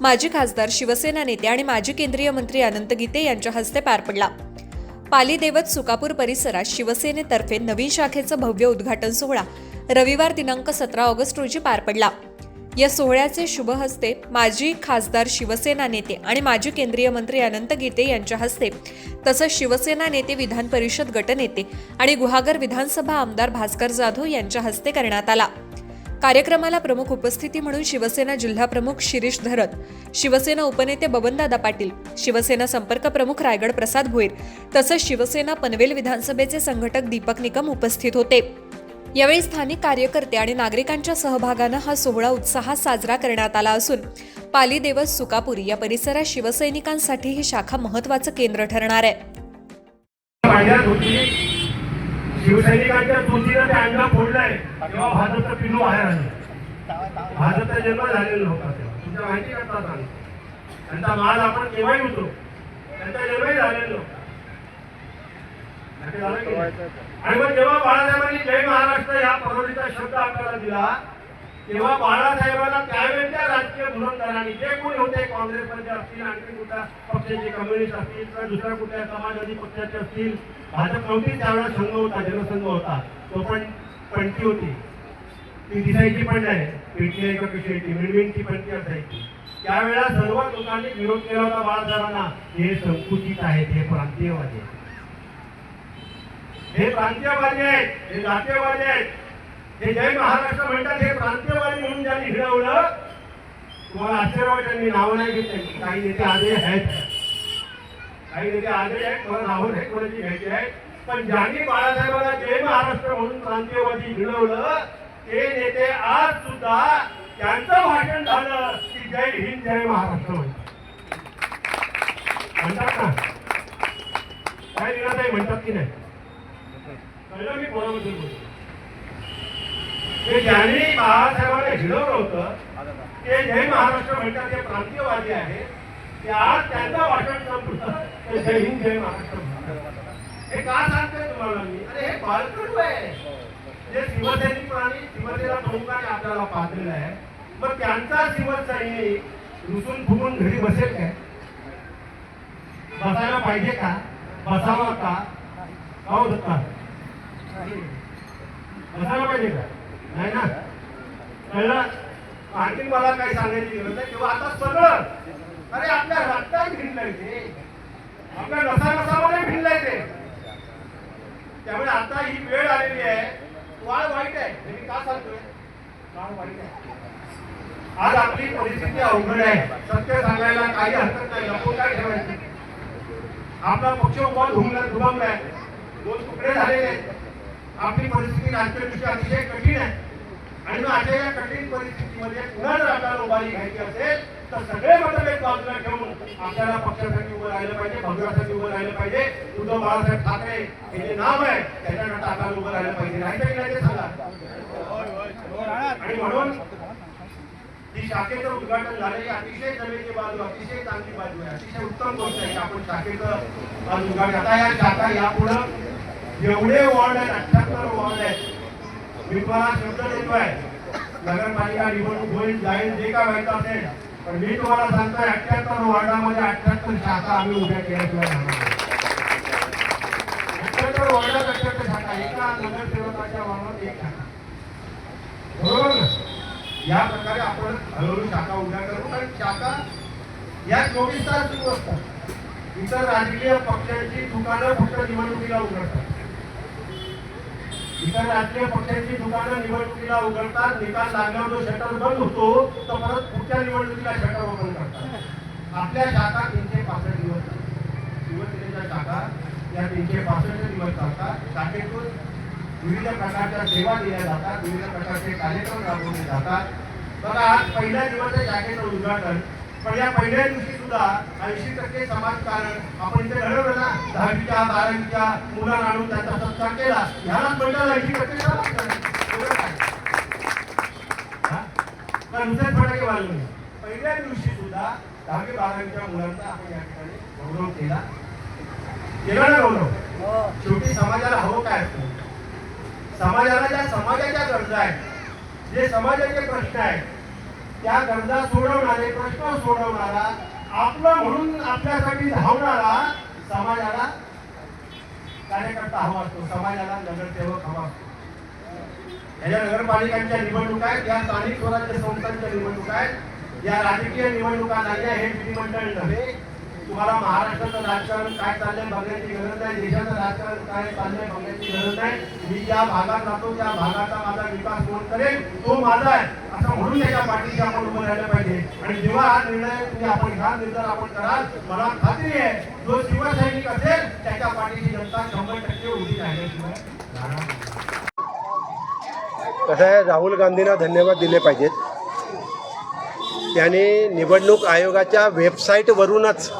माजी खासदार शिवसेना नेते आणि माजी केंद्रीय मंत्री अनंत गीते यांच्या हस्ते पार पडला. पाली देवत सुकापूर परिसरात शिवसेनेतर्फे नवीन शाखेचं भव्य उद्घाटन सोहळा रविवार दिनांक सतरा ऑगस्ट रोजी पार पडला. या सोहळ्याचे शुभ हस्ते माजी खासदार शिवसेना नेते आणि माजी केंद्रीय मंत्री अनंत गीते यांच्या हस्ते तसंच शिवसेना नेते विधान परिषद गटनेते आणि गुहागर विधानसभा आमदार भास्कर जाधव यांच्या हस्ते करण्यात आला. कार्यक्रमाला प्रमुख उपस्थिती म्हणून शिवसेना जिल्हा प्रमुख शिरीष धरत शिवसेना उपनेते बबनदादा पाटील शिवसेना संपर्क प्रमुख रायगड प्रसाद भोईर तसंच शिवसेना पनवेल विधानसभेचे संघटक दीपक निकम उपस्थित होते. यावेळी स्थानिक कार्यकर्ते आणि नागरिकांच्या सहभागानं हा सोहळा उत्साहात साजरा करण्यात आला असून पाली देवस सुकापुरी या परिसरात शिवसैनिकांसाठी ही शाखा महत्वाचं केंद्र ठरणार आहे. शिवसैनिकांच्या चुकीनं ते अंडा फोडलंय. तेव्हा भाजपचं पिल्लू बाहेर आलं भाजपचा जन्म झालेला नव्हता तेव्हा तुमच्या माहिती करता सांग त्यांचा माल आपण केव्हाही होतो त्यांचा जन्मही झालेला आणि मग जेव्हा बाळासाहेबांनी जय महाराष्ट्र या परवडीचा शब्द आपल्याला दिला तेव्हा बाळासाहेबांना त्यावेळेच्या राजकीय धुरंधरांनी जे कोणी होते काँग्रेसमध्ये असतील आणखी कुठल्या पक्षाचे कम्युनिस्ट असतील किंवा दुसऱ्या कुठल्या समाजवादी पक्षाचे असतील भाजप नव्हती त्यावेळेला संघ होता जनसंघ होता. तो पण पणती होती. ती दिसायची पण नाही. पेटली का कशी होती मिळमिळची पणती असायची. त्यावेळेला सर्व लोकांनी विरोध केला होता बाळासाहेबांना. हे संकुचित आहेत हे प्रांतीयवादी आहेत. हे प्रांतीयवादी आहेत हे जातीयवादी आहेत. हे जय महाराष्ट्र म्हणतात हे प्रांतीयवादी म्हणून ज्यांनी हिरवलं तुम्हाला आश्चर्य वाटेल त्यांनी नावं नाही घेतली. काही नेते आजही आहेत. काही नेते आजही आहेत मला नावं नाही कोणाची घ्यायची आहेत पण ज्यांनी बाळासाहेबांना जय महाराष्ट्र म्हणून प्रांतीयवादी हिरवलं ते नेते आज सुद्धा त्यांचं भाषण झालं की जय हिंद जय महाराष्ट्र म्हणतात. म्हणतात ना? काय नाही म्हणतात की नाही? मी कोणाबद्दल बोलतो. ते ज्यांनी बाळासाहेबांना हिरवलं होतं. ते जय महाराष्ट्र म्हणतात ते प्रांतीयवादी आहे. ते आज त्यांचं भाषण संपलं. ते जय हिंद जय महाराष्ट्र हे का सांगतोय तुम्हाला मी? अरे हे बालकडू आहे. जे शिवसैनिक प्राणी शिवसेना प्रमुखाने आपल्याला पाहलेलं आहे. मग त्यांचा शिवसैनिक रुसून फुगून घरी बसेल काय? बसायला पाहिजे का? बसावा का? हो होता बसायला पाहिजे का? नाही ना? कळलं आणखी मला काही सांगायची गरज नाही. किंवा आता सगळं अरे आपल्या रक्तात भिनलंय ते. आपल्या नसा नसामध्ये भिनलंय ते. त्यामुळे आता ही वेळ आलेली आहे. वाळ वाईट आहे. मी का सांगतोय? वाळ वाईट आहे. आज आपली परिस्थिती अवघड आहे. सत्य सांगायला काही हरकत नाही. लपून काय ठेवायचं? आपला पक्ष उभा धुमला दुभंगलाय दोन तुकडे झालेले आपली परिस्थिती राजकीय दृष्ट्या अतिशय कठीण आहे. आणि मग अशा या कठीण परिस्थितीमध्ये पुन्हा जर आपल्याला उभारी घ्यायची असेल तर सगळे मतभेद बाजूला ठेवून आपल्याला पक्षासाठी उभं राहिलं पाहिजे भगवासाठी उभं राहिलं पाहिजे. उद्धव बाळासाहेब ठाकरे हे जे नाव आहे त्याच्याकडे आपल्याला उभं राहिलं पाहिजे. नाही तरी नाही ते सांगा आणि म्हणून ही शाखेचं उद्घाटन झालं ही अतिशय जमेची बाजू अतिशय चांगली बाजू आहे. अतिशय उत्तम गोष्ट आहे आपण शाखेचं उद्घाटन आता या शाखा यापुढं एवढे वॉर्ड आहेत अठ्ठ्याहत्तर वॉर्ड आहेत. मी तुम्हाला शब्द देतोय. नगरपालिका निवडणूक होईल जाईल जे काय व्हायचं असेल. पण मी तुम्हाला सांगतोय अठ्याहत्तर वॉर्डामध्ये अठ्याहत्तर शाखा आम्ही उभ्या केल्याशिवाय राहणार अठ्याहत्तर वॉर्डात अठ्याहत्तर शाखा एका नगरसेवकाच्या वॉर्डात एक शाखा. बरोबर या प्रकारे आपण हळूहळू शाखा उभ्या करू. कारण शाखा या चोवीस तास सुरू असतात. इतर राजकीय पक्षांची दुकानं फक्त निवडणुकीला उघडतात इतर राजकीय पक्षांची दुकानं निवडणुकीला उघडतात. निकाल लागल्यावर जो शटर बंद होतो तो परत पुढच्या निवडणुकीला शटर ओपन करतात. आपल्या शाखा तीनशे पासष्ट दिवस शिवसेनेच्या शाखा या तीनशे पासष्ट दिवस चालतात. शाखेतून विविध प्रकारच्या सेवा दिल्या जातात. विविध प्रकारचे कार्यक्रम राबवले जातात. बघा आज पहिल्या दिवस शाखेचं उद्घाटन पण या पहिल्या दिवशी सुद्धा ऐंशी टक्के समाजकारण आपण इथे घडवलं ना दहावीच्या बारावीच्या मुलांना आणून त्यांचा सत्कार केला. ह्यालाच म्हणतात ऐंशी टक्के समाजकारण? हा? दुसऱ्याच फटाके नाही? पहिल्या दिवशी सुद्धा दहावी बारावीच्या मुलांचा आपण या ठिकाणी गौरव केला. केला ना गौरव? शेवटी समाजाला हवं काय असतं? समाजाला ज्या समाजाच्या गरजा आहेत जे समाजाचे प्रश्न आहेत त्या गरजा सोडवणारे प्रश्न सोडवणारा आपलं म्हणून आपल्यासाठी धावणारा समाजाला कार्यकर्ता हवा असतो. समाजाला नगरसेवक हवा असतो. या नगरपालिकांच्या निवडणुका आहेत या स्थानिक स्वराज्य संस्थांच्या निवडणुका आहेत या राजकीय निवडणुका नाही हे विधिमंडळ नव्हे. तुम्हाला महाराष्ट्राचं राजकारण काय चाललंय बघण्याची गरज नाही देशाचं राजकारण काय चाललंय बघण्याची गरज नाही मी ज्या भागात राहतो त्या भागाचा माझा विकास कोण करेल तो माझा आहे. म्हणून त्याच्या पाठीशी आपण उभं राहिलं पाहिजे. आणि जेव्हा हा निर्णय म्हणजे आपण हा निर्धार आपण कराल मला खात्री आहे जो शिवसैनिक असेल त्याच्या पाठीशी जनता शंभर टक्के उभी राहिल्याशिवाय कसं आहे राहुल गांधींना धन्यवाद दिले पाहिजेत. त्यांनी निवडणूक आयोगाच्या वेबसाईटवरूनच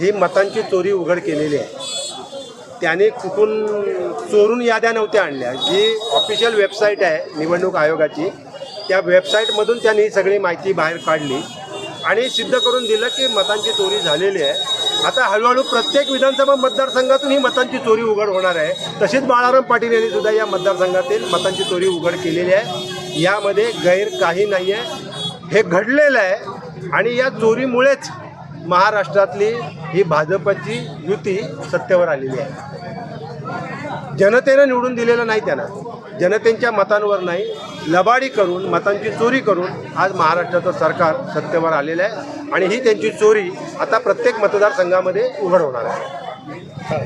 ही मतांची चोरी उघड केलेली आहे. त्यांनी कुठून चोरून याद्या नव्हत्या आणल्या. जी ऑफिशियल वेबसाईट आहे निवडणूक आयोगाची त्या वेबसाईटमधून त्यांनी ही सगळी माहिती बाहेर काढली आणि सिद्ध करून दिलं की मतांची चोरी झालेली आहे. आता हळूहळू प्रत्येक विधानसभा मतदारसंघातून ही मतांची चोरी उघड होणार आहे. तशीच बाळाराम पाटील यांनी सुद्धा या मतदारसंघातील मतांची चोरी उघड केलेली आहे. यामध्ये गैर काही नाही आहे हे घडलेलं आहे आणि या चोरीमुळेच महाराष्ट्रातली ही भाजपची युती सत्तेवर आलेली आहे. जनतेनं निवडून दिलेलं नाही त्यांना. जनतेच्या मतांवर नाही. लबाडी करून मतांची चोरी करून आज महाराष्ट्राचं सरकार सत्तेवर आलेलं आहे आणि ही त्यांची चोरी आता प्रत्येक मतदारसंघामध्ये उघड होणार आहे.